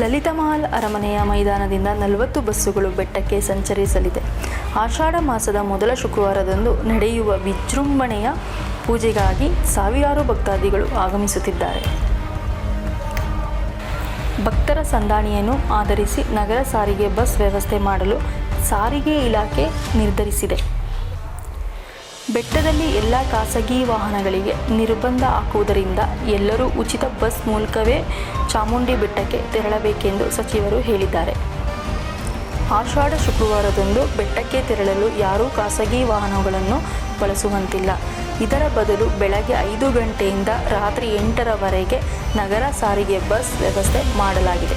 ಲಲಿತಮಹಲ್ ಅರಮನೆಯ ಮೈದಾನದಿಂದ ನಲವತ್ತು ಬಸ್ಸುಗಳು ಬೆಟ್ಟಕ್ಕೆ ಸಂಚರಿಸಲಿದೆ. ಆಷಾಢ ಮಾಸದ ಮೊದಲ ಶುಕ್ರವಾರದಂದು ನಡೆಯುವ ವಿಜೃಂಭಣೆಯ ಪೂಜೆಗಾಗಿ ಸಾವಿರಾರು ಭಕ್ತಾದಿಗಳು ಆಗಮಿಸುತ್ತಿದ್ದಾರೆ. ಭಕ್ತರ ಸಂದಾಣಿಯನ್ನು ಆಧರಿಸಿ ನಗರ ಸಾರಿಗೆ ಬಸ್ ವ್ಯವಸ್ಥೆ ಮಾಡಲು ಸಾರಿಗೆ ಇಲಾಖೆ ನಿರ್ಧರಿಸಿದೆ. ಬೆಟ್ಟದಲ್ಲಿ ಎಲ್ಲ ಖಾಸಗಿ ವಾಹನಗಳಿಗೆ ನಿರ್ಬಂಧ ಹಾಕುವುದರಿಂದ ಎಲ್ಲರೂ ಉಚಿತ ಬಸ್ ಮೂಲಕವೇ ಚಾಮುಂಡಿ ಬೆಟ್ಟಕ್ಕೆ ತೆರಳಬೇಕೆಂದು ಸಚಿವರು ಹೇಳಿದ್ದಾರೆ. ಆಷಾಢ ಶುಕ್ರವಾರದಂದು ಬೆಟ್ಟಕ್ಕೆ ತೆರಳಲು ಯಾರೂ ಖಾಸಗಿ ವಾಹನಗಳನ್ನು ಬಳಸುವಂತಿಲ್ಲ. ಇದರ ಬದಲು ಬೆಳಗ್ಗೆ ಐದು ಗಂಟೆಯಿಂದ ರಾತ್ರಿ ಎಂಟರವರೆಗೆ ನಗರ ಸಾರಿಗೆ ಬಸ್ ವ್ಯವಸ್ಥೆ ಮಾಡಲಾಗಿದೆ.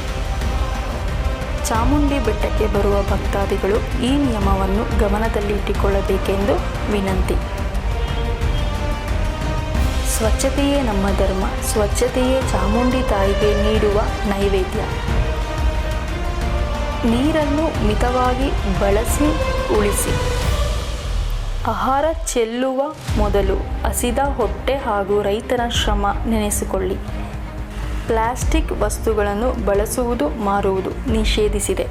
ಚಾಮುಂಡಿ ಬೆಟ್ಟಕ್ಕೆ ಬರುವ ಭಕ್ತಾದಿಗಳು ಈ ನಿಯಮವನ್ನು ಗಮನದಲ್ಲಿಟ್ಟುಕೊಳ್ಳಬೇಕೆಂದು ವಿನಂತಿ. ಸ್ವಚ್ಛತೆಯೇ ನಮ್ಮ ಧರ್ಮ, ಸ್ವಚ್ಛತೆಯೇ ಚಾಮುಂಡಿ ತಾಯಿಗೆ ನೀಡುವ ನೈವೇದ್ಯ. ನೀರನ್ನು ಮಿತವಾಗಿ ಬಳಸಿ, ಉಳಿಸಿ. ಆಹಾರ ಚೆಲ್ಲುವ ಮೊದಲು ಹಸಿದ ಹೊಟ್ಟೆ ಹಾಗೂ ರೈತನ ಶ್ರಮ ನೆನೆಸಿಕೊಳ್ಳಿ. ಪ್ಲಾಸ್ಟಿಕ್ ವಸ್ತುಗಳನ್ನು ಬಳಸುವುದು, ಮಾರುವುದು ನಿಷೇಧಿಸಿದೆ.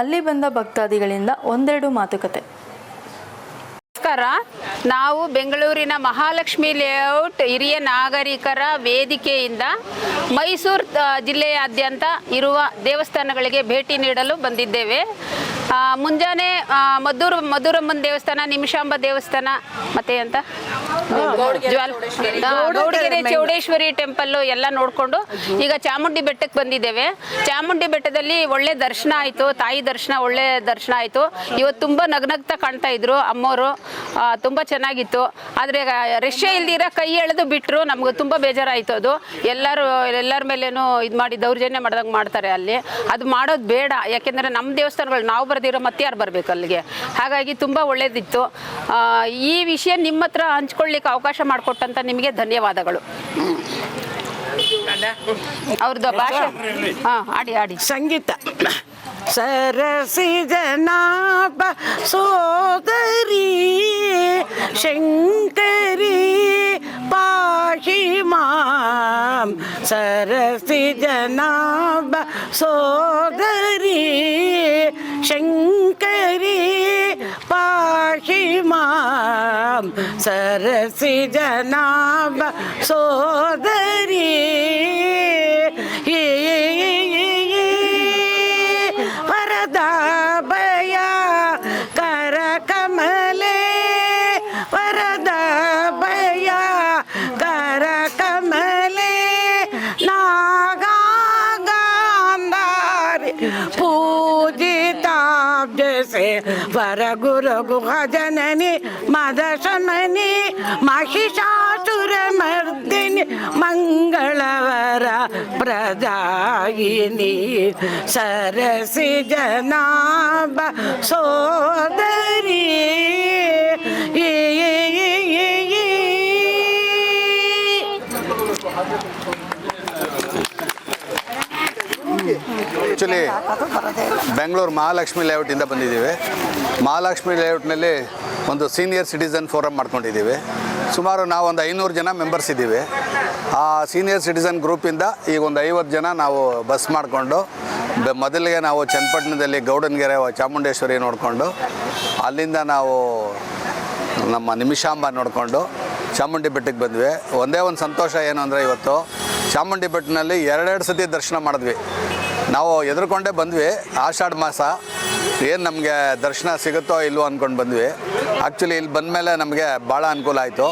ಅಲ್ಲಿ ಬಂದ ಭಕ್ತಾದಿಗಳಿಂದ ಒಂದೆರಡು ಮಾತುಕತೆ. ನಮಸ್ಕಾರ. ನಾವು ಬೆಂಗಳೂರಿನ ಮಹಾಲಕ್ಷ್ಮಿ ಲೇಔಟ್ ಹಿರಿಯ ನಾಗರಿಕರ ವೇದಿಕೆಯಿಂದ ಮೈಸೂರು ಜಿಲ್ಲೆಯಾದ್ಯಂತ ಇರುವ ದೇವಸ್ಥಾನಗಳಿಗೆ ಭೇಟಿ ನೀಡಲು ಬಂದಿದ್ದೇವೆ. ಮುಂಜಾನೆ ಮದ್ದೂರು ಮಧುರಮ್ಮನ ದೇವಸ್ಥಾನ ನಿಮಿಷಾಂಬ ದೇವಸ್ಥಾನ ಮತ್ತೆ ಅಂತ ಗೌಡಗೆರೆ ಚೌಡೇಶ್ವರಿ. ಟೆಂಪಲ್ಲು ಎಲ್ಲ ನೋಡಿಕೊಂಡು ಈಗ ಚಾಮುಂಡಿ ಬೆಟ್ಟಕ್ಕೆ ಬಂದಿದ್ದೇವೆ. ಚಾಮುಂಡಿ ಬೆಟ್ಟದಲ್ಲಿ ಒಳ್ಳೆ ದರ್ಶನ ಆಯಿತು ತಾಯಿ ದರ್ಶನ ಒಳ್ಳೆ ದರ್ಶನ ಆಯಿತು. ಇವತ್ತು ತುಂಬ ನಗ್ನಗ್ತಾ ಕಾಣ್ತಾ ಇದ್ರು ಅಮ್ಮೋರು. ತುಂಬ ಚೆನ್ನಾಗಿತ್ತು. ಆದರೆ ರಶ್ಯ ಇಲ್ದಿರ ಕೈ ಎಳೆದು ಬಿಟ್ಟರು ನಮ್ಗೆ ತುಂಬ ಬೇಜಾರಾಯಿತು ಅದು. ಎಲ್ಲರೂ ಎಲ್ಲರ ಮೇಲೇನು ಇದು ಮಾಡಿ ದೌರ್ಜನ್ಯ ಮಾಡ್ದಂಗೆ ಮಾಡ್ತಾರೆ ಅಲ್ಲಿ. ಅದು ಮಾಡೋದು ಬೇಡ. ಯಾಕೆಂದರೆ ನಮ್ಮ ದೇವಸ್ಥಾನಗಳು ನಾವು ಬರ್ದಿರೋ ಮತ್ತೆ ಯಾರು ಬರಬೇಕು ಅಲ್ಲಿಗೆ? ಹಾಗಾಗಿ ತುಂಬ ಒಳ್ಳೇದಿತ್ತು. ಆ, ಈ ವಿಷಯ ನಿಮ್ಮ ಹತ್ರ ಹಂಚ್ಕೊಳ್ಳಿಕ್ಕೆ ಅವಕಾಶ ಮಾಡಿಕೊಟ್ಟಂತ ನಿಮಗೆ ಧನ್ಯವಾದಗಳು. ಅವ್ರದ್ದು ಭಾಷೆ? ಹಾಂ ಆಡಿ ಆಡಿ. ಸಂಗೀತ. ಸರಸಿ ಜನಾಭ ಸೋದರಿ ಶಂಕರಿ ಪಾಶಿ ಮಾಂ. ಸರಸಿ ಜನಾಭ ಸೋದರಿ ಶಂಕರಿ ಪಾಹಿ ಮಾಂ ಸರಸಿ ಜನಾಭ వరగురగుహజనని మదశమని మహిషాసురమర్దిని మంగళవర ప్రదాయిని సరసి జనాభ సోదరి ಆ್ಯಕ್ಚುಲಿ ಬೆಂಗಳೂರು ಮಹಾಲಕ್ಷ್ಮಿ ಲೇಔಟಿಂದ ಬಂದಿದ್ದೀವಿ. ಮಹಾಲಕ್ಷ್ಮಿ ಲೇಔಟ್ನಲ್ಲಿ ಒಂದು ಸೀನಿಯರ್ ಸಿಟಿಸನ್ ಫೋರಮ್ ಮಾಡ್ಕೊಂಡಿದ್ದೀವಿ. ಸುಮಾರು ನಾವು ಒಂದು ಐನೂರು ಜನ ಮೆಂಬರ್ಸ್ ಇದ್ದೀವಿ. ಆ ಸೀನಿಯರ್ ಸಿಟಿಸನ್ ಗ್ರೂಪಿಂದ ಈಗ ಒಂದು ಐವತ್ತು ಜನ ನಾವು ಬಸ್ ಮಾಡಿಕೊಂಡು ಮೊದಲಿಗೆ ನಾವು ಚನ್ನಪಟ್ಟಣದಲ್ಲಿ ಗೌಡನಗೆರೆ, ಚಾಮುಂಡೇಶ್ವರಿ ನೋಡಿಕೊಂಡು, ಅಲ್ಲಿಂದ ನಾವು ನಮ್ಮ ನಿಮಿಷಾಂಬ ನೋಡಿಕೊಂಡು ಚಾಮುಂಡಿ ಬೆಟ್ಟಕ್ಕೆ ಬಂದ್ವಿ. ಒಂದೇ ಒಂದು ಸಂತೋಷ ಏನು ಅಂದರೆ ಇವತ್ತು ಚಾಮುಂಡಿ ಬೆಟ್ಟನಲ್ಲಿ ಎರಡೆರಡು ಸತಿ ದರ್ಶನ ಮಾಡಿದ್ವಿ. ನಾವು ಎದುರುಕೊಂಡೇ ಬಂದ್ವಿ, ಆಷಾಢ ಮಾಸ. ಏನು ನಮಗೆ ದರ್ಶನ ಸಿಗುತ್ತೋ ಇಲ್ವೋ ಅಂದ್ಕೊಂಡು ಬಂದ್ವಿ. ಆ್ಯಕ್ಚುಲಿ ಇಲ್ಲಿ ಬಂದಮೇಲೆ ನಮಗೆ ಭಾಳ ಅನುಕೂಲ ಆಯಿತು.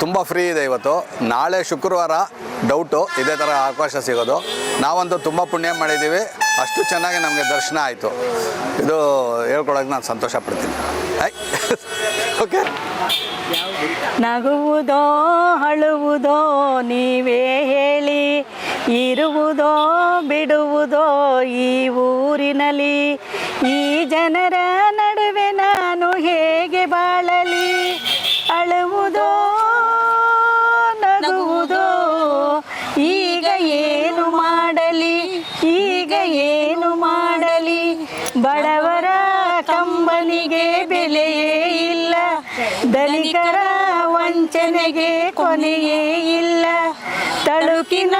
ತುಂಬ ಫ್ರೀ ಇದೆ ಇವತ್ತು. ನಾಳೆ ಶುಕ್ರವಾರ ಡೌಟು ಇದೇ ಥರ ಅವಕಾಶ ಸಿಗೋದು. ನಾವಂತೂ ತುಂಬ ಪುಣ್ಯ ಮಾಡಿದ್ದೀವಿ ಅಷ್ಟು ಚೆನ್ನಾಗಿ ನಮಗೆ ದರ್ಶನ ಆಯಿತು. ಇದು ಹೇಳ್ಕೊಳಕ್ಕೆ ನಾನು ಸಂತೋಷ ಪಡ್ತೀನಿ. ಆಯ್ ಓಕೆ ನಗುವುದೋ, ಅಳುವುದೋ ನೀವೇ ಹೇಳಿ. ಇರುವುದೋ ಬಿಡುವುದೋ ಈ ಊರಿನಲ್ಲಿ, ಈ ಜನರ ನಡುವೆ ನಾನು ಹೇಗೆ ಬಾಳಲಿ? ಅಳುವುದೋ, ನಗುವುದೋ, ಈಗ ಏನು ಮಾಡಲಿ? ಈಗ ಏನು ಮಾಡಲಿ? ಬಡವರ ಕಂಬನಿಗೆ ಬೆಲೆಯೇ ಇಲ್ಲ, ದಲಿತರ ವಂಚನೆಗೆ ಕೊನೆಯೇ ಇಲ್ಲ, ತಳುಕಿನ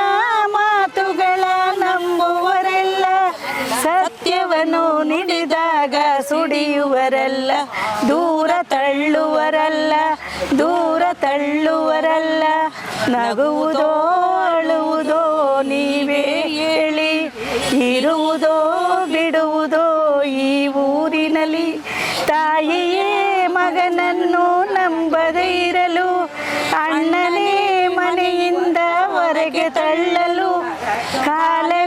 ದೂರ ತಳ್ಳುವರಲ್ಲ ದೂರ ತಳ್ಳುವರಲ್ಲ. ನಗುವುದೋ, ಅಳುವುದೋ ನೀವೇ ಹೇಳಿ. ಇರುವುದೋ, ಬಿಡುವುದೋ ಈ ಊರಿನಲ್ಲಿ. ತಾಯಿಯೇ ಮಗನನ್ನು ನಂಬದೇ ಇರಲು, ಅಣ್ಣನೇ ಮನೆಯಿಂದ ಹೊರಗೆ ತಳ್ಳಲು. ಕಾಲವೇ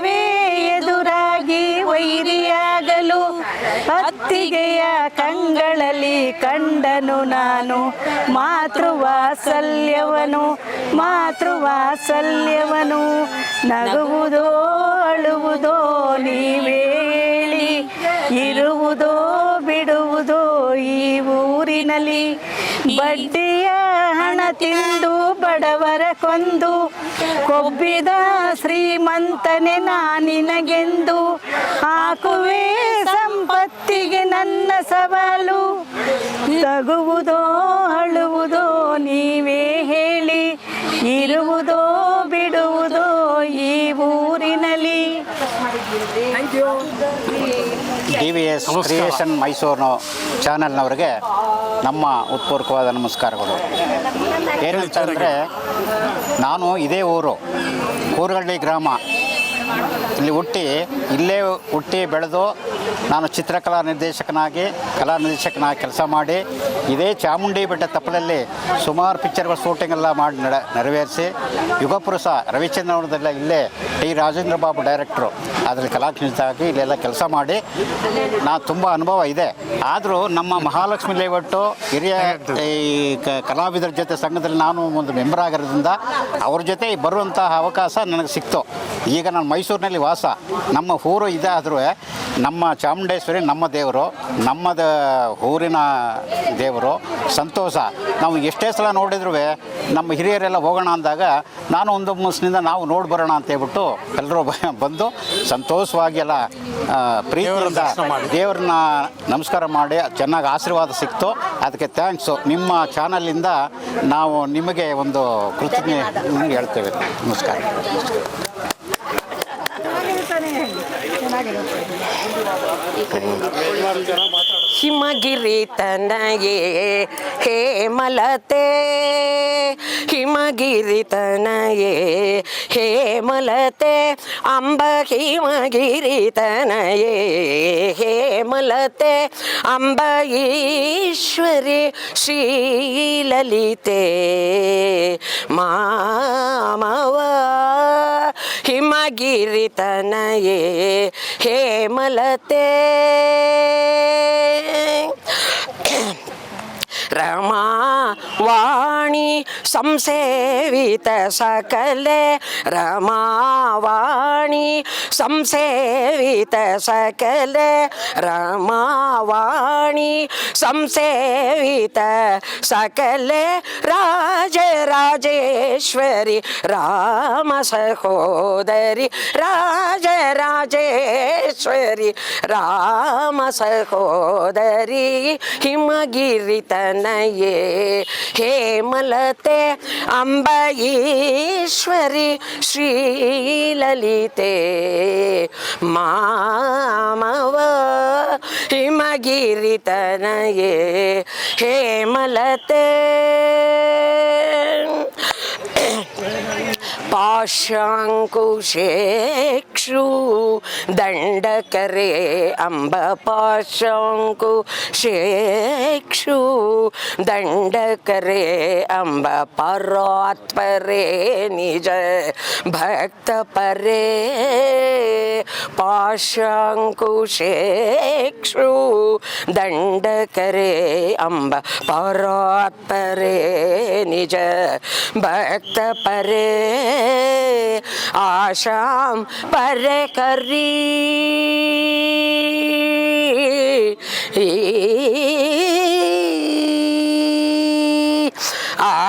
ಅತ್ತಿಗೆಯ ಕಂಗಳಲ್ಲಿ ಕಂಡನು ನಾನು. ಮಾತೃವಾತ್ಸಲ್ಯವನು ಮಾತೃವಾತ್ಸಲ್ಯವನು. ನಗುವುದೋ ಅಳುವುದೋ ನೀವೇಳಿ ಇರುವುದೋ ಬಿಡುವುದೋ ಈ ಊರಿನಲ್ಲಿ. ಬಡ್ಡಿಯ ಹಣ ತಿಂದು ಬಡವರ ಕೊಂದು, ಕೊಬ್ಬಿದ ಶ್ರೀಮಂತನೆ ನಾನಿನಗೆಂದು ಹಾಕುವೆ ಸಂಪತ್ತಿಗೆ ನನ್ನ ಸವಾಲು, ತಗುವುದೋ ಅಳುವುದೋ ನೀವೇ ಹೇಳಿ, ಇರುವುದೋ ಬಿಡುವುದೋ ಈ ಊರಿನಲ್ಲಿ ಟಿ ವಿ ಎಸ್ ಕ್ರಿಯೇಷನ್ ಮೈಸೂರಿನ ಚಾನಲ್ನವರಿಗೆ ನಮ್ಮ ಉತ್ಪೂರ್ವಕವಾದ ನಮಸ್ಕಾರಗಳು. ಏನಂತಂದರೆ ನಾನು ಇದೇ ಊರು ಕೂರುಗಳ್ಳಿ ಗ್ರಾಮ. ಇಲ್ಲಿ ಹುಟ್ಟಿ, ಇಲ್ಲೇ ಹುಟ್ಟಿ ಬೆಳೆದು ನಾನು ಚಿತ್ರಕಲಾ ನಿರ್ದೇಶಕನಾಗಿ, ಕಲಾ ನಿರ್ದೇಶಕನಾಗಿ ಕೆಲಸ ಮಾಡಿ, ಇದೇ ಚಾಮುಂಡಿ ಬೆಟ್ಟ ತಪ್ಪಲಲ್ಲಿ ಸುಮಾರು ಪಿಕ್ಚರ್ಗಳ ಶೂಟಿಂಗ್ ಎಲ್ಲ ಮಾಡಿ ನಡೆ, ನೆರವೇರಿಸಿ ಯುಗಪುರುಷ ರವಿಚಂದ್ರವರದೆಲ್ಲ ಇಲ್ಲೇ ಟಿ ರಾಜೇಂದ್ರ ಬಾಬು ಡೈರೆಕ್ಟ್ರು ಅದರಲ್ಲಿ ಕಲಾಕ್ಷಿತಾಗಿ ಇಲ್ಲೆಲ್ಲ ಕೆಲಸ ಮಾಡಿ. ನಾ ತುಂಬ ಅನುಭವ ಇದೆ. ಆದರೂ ನಮ್ಮ ಮಹಾಲಕ್ಷ್ಮಿ ಲೇಔಟು, ಹಿರಿಯ ಈ ಕಲಾವಿದರ ಜೊತೆ ಸಂಘದಲ್ಲಿ ನಾನು ಒಂದು ಮೆಂಬರ್ ಆಗಿರೋದ್ರಿಂದ ಅವ್ರ ಜೊತೆ ಬರುವಂತಹ ಅವಕಾಶ ನನಗೆ ಸಿಕ್ತು. ಈಗ ನಾನು ಮೈಸೂರಿನಲ್ಲಿ ವಾಸ. ನಮ್ಮ ಊರು ಇದಾದರೂ ಆದರೂ ನಮ್ಮ ಚಾಮುಂಡೇಶ್ವರಿ ನಮ್ಮ ದೇವರು ನಮ್ಮದ ಊರಿನ ದೇವರು ಸಂತೋಷ. ನಾವು ಎಷ್ಟೇ ಸಲ ನೋಡಿದ್ರೂ ನಮ್ಮ ಹಿರಿಯರೆಲ್ಲ ಹೋಗೋಣ ಅಂದಾಗ ನಾನು ಒಂದು ಮುಸ್ನಿಂದ ನಾವು ನೋಡಿ ಬರೋಣ ಅಂತ ಹೇಳ್ಬಿಟ್ಟು ಎಲ್ಲರೂ ಬಂದು ಸಂತೋಷವಾಗಿ ಎಲ್ಲ ಪ್ರೀತಿಯಿಂದ ದೇವ್ರನ್ನ ನಮಸ್ಕಾರ ಮಾಡಿ ಚೆನ್ನಾಗಿ ಆಶೀರ್ವಾದ ಸಿಕ್ತು. ಅದಕ್ಕೆ ಥ್ಯಾಂಕ್ಸು ನಿಮ್ಮ ಚಾನಲಿಂದ ನಾವು ನಿಮಗೆ ಒಂದು ಕೃತಜ್ಞ ಹೇಳ್ತೇವೆ. ನಮಸ್ಕಾರ. ಹಿಮಗಿರಿ ತನಯೇ ಹೇಮಲತೆ ಹಿಮಗಿರಿ ತನಯೇ ಹೇಮಲತೆ ಅಂಬ ಹಿಮಗಿರಿ ತನಯೇ ಹೇಮಲತೆ ಅಂಬ ಈಶ್ವರಿ ಶ್ರೀಲಲಿತೆ ಮಾಮವ ಹಿಮಗಿರಿ ತನಯೇ ಹೇಮಲತೆ रमा ವಾಣಿ ಸಂಸೇವಿತ ಸಕಲೆ ರಮಾವಾಣಿ ಸಂಸೇವಿತ ಸಕಲೆ ರಮಾವಾಣಿ ಸಂಸೇವಿತ ಸಕಲೆ ರಾಜ ರಾಜೇಶ್ವರಿ ರಾಮ ಸಹೋದರಿ ರಾಜ ರಾಜೇಶ್ವರಿ ರಾಮ ಸಹೋದರಿ ಹಿಮಗಿರಿ ತನಯೇ ಹೇಮಲತೆ ಅಂಬ ಈಶ್ವರಿ ಶ್ರೀಲಲಿತೆ ಮಾಮವ पाशांकुशेक्षु दंड करे अंब पाशाकु शेक्षु दंड करे अम्ब परात्परे निज भक्त परे पाशाकुशेक्षु दंड करे अम्ब परात्परे निज भक्त परे ஆஷாம் பரே கரி ஈ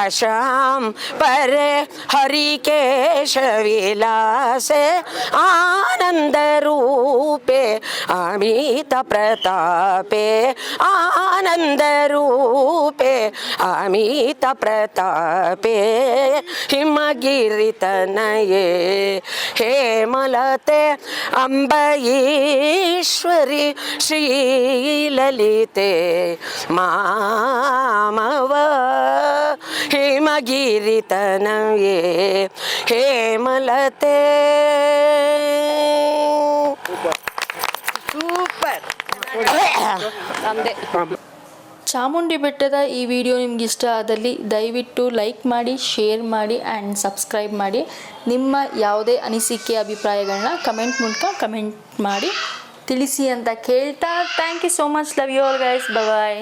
आश्रम पर हरि केश विलासे आनंद रूपे अमित प्रतापे आनंद रूपे अमित प्रतापे हिमगिरितनये ಹೇಮಲತೆ ಅಂಬಯೀಶ್ವರಿ ಶ್ರೀಲಲಿತೆ ಮಾಮವ ಹೇಮಗಿರಿತನವೇ ಹೇಮಲತೆ ಸೂಪರ್ ಚಾಮುಂಡಿ ಬೆಟ್ಟದ ಈ ವಿಡಿಯೋ ನಿಮ್ಗೆ ಇಷ್ಟ ಆದಲ್ಲಿ ದಯವಿಟ್ಟು ಲೈಕ್ ಮಾಡಿ ಶೇರ್ ಮಾಡಿ ಆ್ಯಂಡ್ ಸಬ್ಸ್ಕ್ರೈಬ್ ಮಾಡಿ. ನಿಮ್ಮ ಯಾವುದೇ ಅನಿಸಿಕೆ, ಅಭಿಪ್ರಾಯಗಳನ್ನ ಕಮೆಂಟ್ ಮೂಲಕ ಕಮೆಂಟ್ ಮಾಡಿ ತಿಳಿಸಿ ಅಂತ ಕೇಳ್ತಾ. Thank you so much love you all guys bye